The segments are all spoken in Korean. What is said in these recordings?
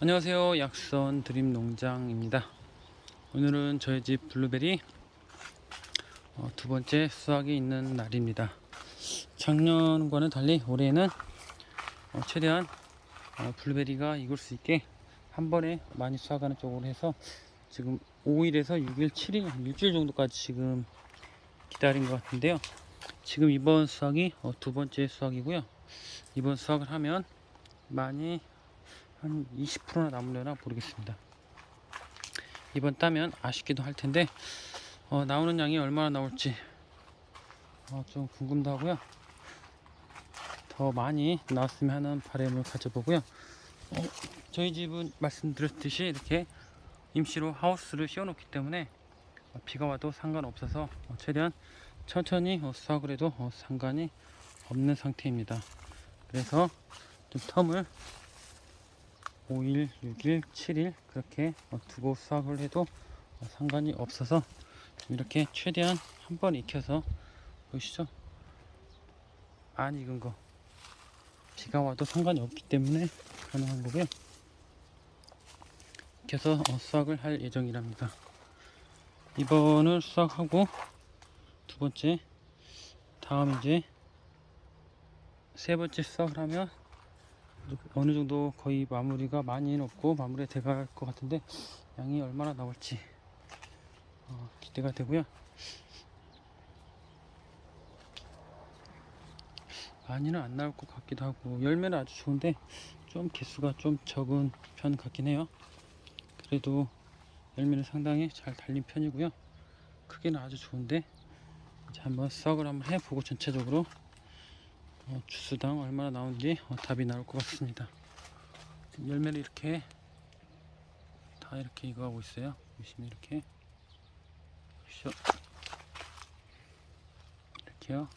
안녕하세요. 약선 드림 농장입니다. 오늘은 저희 집 블루베리 어, 두 번째 수확이 있는 날입니다. 작년과는 달리 올해는 어, 최대한 어, 블루베리가 익을 수 있게 한 번에 많이 수확하는 쪽으로 해서 지금 5일에서 6일 7일 일주일 정도까지 지금 기다린 것 같은데요. 지금 이번 수확이 어, 두 번째 수확이고요. 이번 수확을 하면 많이 한 20%나 남으려나 모르겠습니다. 이번 따면 아쉽기도 할 텐데 어, 나오는 양이 얼마나 나올지 어, 좀 궁금도 하고요. 더 많이 나왔으면 하는 바람을 가져보고요. 어, 저희 집은 말씀드렸듯이 이렇게 임시로 하우스를 씌워놓기 때문에 어, 비가 와도 상관없어서 어, 최대한 천천히 어, 수확을 해도 어, 상관이 없는 상태입니다. 그래서 좀 텀을 5일, 6일, 7일 그렇게 어, 두고 수확을 해도 어, 상관이 없어서 이렇게 최대한 한 번 익혀서 보이시죠? 안 익은 거 비가 와도 상관이 없기 때문에 가능한 거고요. 익혀서 어, 수확을 할 예정이랍니다. 이번을 수확하고 두 번째 다음 이제 세 번째 수확을 하면 어느 정도 거의 마무리가 많이는 없고 마무리 돼갈 것 같은데 양이 얼마나 나올지 어, 기대가 되고요. 많이는 안 나올 것 같기도 하고 열매는 아주 좋은데 좀 개수가 좀 적은 편 같긴 해요. 그래도 열매는 상당히 잘 달린 편이고요. 크기는 아주 좋은데 이제 한번 수확을 한번 해보고 전체적으로 어, 주스당 얼마나 나오는지 어, 답이 나올 것 같습니다. 열매를 이렇게 다 이렇게 익어가고 있어요. 보시면 이렇게 보시죠. 이렇게요.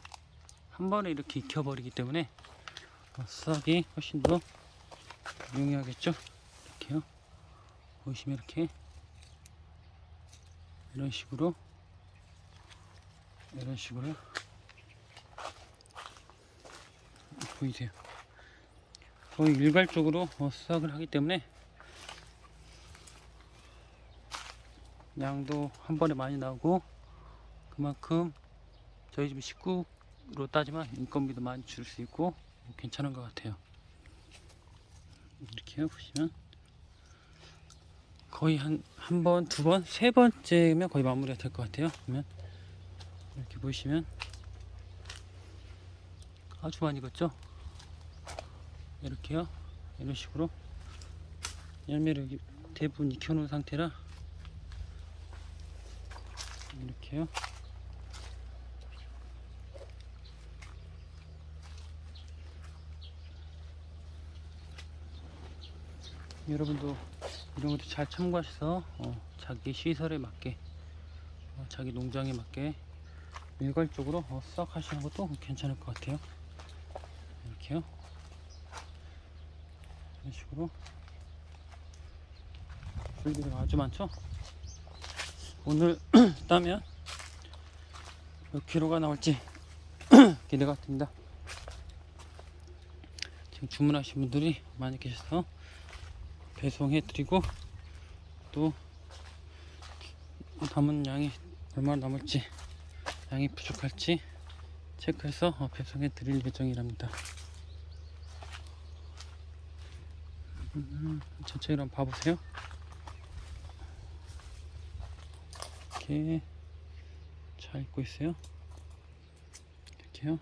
한 번에 이렇게 익혀버리기 때문에 어, 수확이 훨씬 더 용이하겠죠. 이렇게요. 보시면 이렇게 이런 식으로 이런 식으로 보이세요. 거의 일괄적으로 어, 수확을 하기 때문에 양도 한 번에 많이 나오고 그만큼 저희 집 식구로 따지면 인건비도 많이 줄 수 있고 괜찮은 것 같아요. 이렇게요 보시면 거의 한 한 번, 두 번, 세 번째면 거의 마무리가 될 것 같아요. 그러면 이렇게 보시면 아주 많이 익었죠? 이렇게요. 이런 식으로 열매를 대부분 익혀놓은 상태라 이렇게요. 여러분도 이런 것도 잘 참고하셔서 어, 자기 시설에 맞게 어, 자기 농장에 맞게 일괄적으로 어, 수확하시는 것도 괜찮을 것 같아요. 이렇게요. 이런 식으로 줄기가 아주 많죠? 오늘 따면 몇 킬로가 나올지 기대가 됩니다. 지금 주문하신 분들이 많이 계셔서 배송해 드리고 또 담은 양이 얼마나 남을지 양이 부족할지 체크해서 어, 배송해 드릴 예정이랍니다. 음, 전체를 한번 봐보세요. 이렇게 잘 익고 있어요. 이렇게요.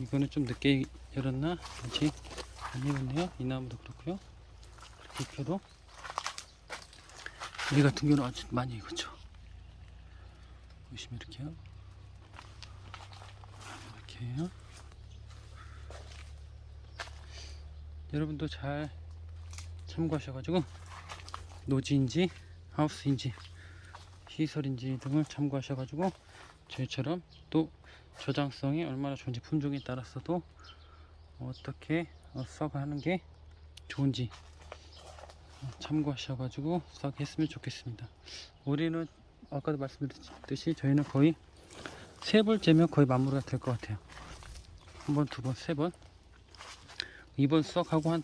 이거는 좀 늦게 열었나? 아직 안 익었네요. 이 나무도 그렇고요. 이렇게 익혀도 이 같은 경우는 아주 많이 익었죠. 보시면 이렇게요. 이렇게요. 여러분도 잘 참고하셔가지고 노지인지 하우스인지 시설인지 등을 참고하셔가지고 저희처럼 또 저장성이 얼마나 좋은지 품종에 따라서도 어떻게 어, 수확을 하는 게 좋은지 어, 참고하셔가지고 수확했으면 좋겠습니다. 올해는 아까도 말씀드렸듯이 저희는 거의 세 벌째면 거의 마무리가 될 것 같아요. 한 번, 두 번, 세 번. 이번 수확하고 한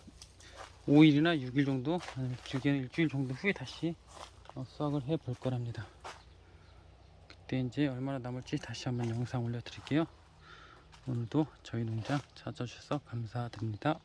5일이나 6일 정도, 아니면 길게는 일주일 정도 후에 다시 어, 수확을 해 볼 거랍니다. 그때 이제 얼마나 남을지 다시 한번 영상 올려드릴게요. 오늘도 저희 농장 찾아주셔서 감사드립니다.